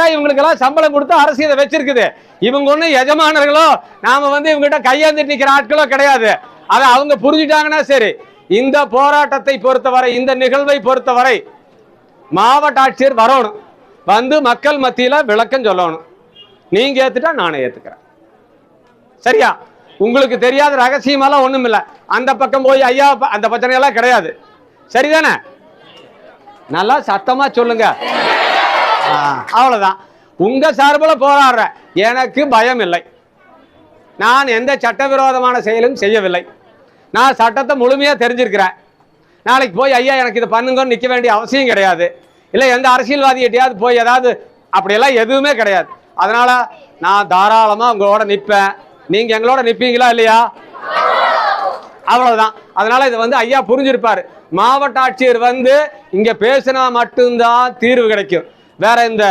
தான் இவங்களுக்கெல்லாம் சம்பளம் கொடுத்து அரசு இதை வச்சிருக்குது. இவங்க ஒன்றும் எஜமானர்களோ நாம வந்து இவங்ககிட்ட கையேந்திட்டு நிற்கிற ஆட்களோ கிடையாது. அதை அவங்க புரிஞ்சுட்டாங்கன்னா சரி. இந்த போராட்டத்தை பொறுத்தவரை இந்த நிகழ்வை பொறுத்தவரை மாவட்ட ஆட்சியர் வரணும். வந்து மக்கள் மத்தியில விளக்கம் சொல்லணும். நீங்க ஏத்துட்டா நானும் ஏத்துக்கிறேன். சரியா? உங்களுக்கு தெரியாத ரகசியமெல்லாம் ஒண்ணும் இல்ல அந்த பக்கம் போய் ஐயா அந்த பிரச்சனை எல்லாம் கிடையாது. சரிதானே? நல்லா சத்தமா சொல்லுங்க. ஆ, அவ்வளவுதான். உங்க சார்பில் போராடுற எனக்கு பயம் இல்லை நான் எந்த சட்டவிரோதமான செயலும் செய்யவில்லை. நான் சட்டத்தை முழுமையாக தெரிஞ்சிருக்கிறேன். நாளைக்கு போய் ஐயா எனக்கு இதை பண்ணுங்கன்னு நிற்க வேண்டிய அவசியம் கிடையாது. இல்லை எந்த அரசியல்வாதிகிட்டையாவது போய் ஏதாவது அப்படியெல்லாம் எதுவுமே கிடையாது. அதனால நான் தாராளமாக உங்களோட நிற்பேன் நீங்கள் எங்களோட நிற்பீங்களா இல்லையா? அவ்வளவுதான். அதனால இது வந்து ஐயா புரிஞ்சிருப்பாரு. மாவட்ட ஆட்சியர் வந்து இங்க பேசினா மட்டும்தான் தீர்வு கிடைக்கும். வேற இந்த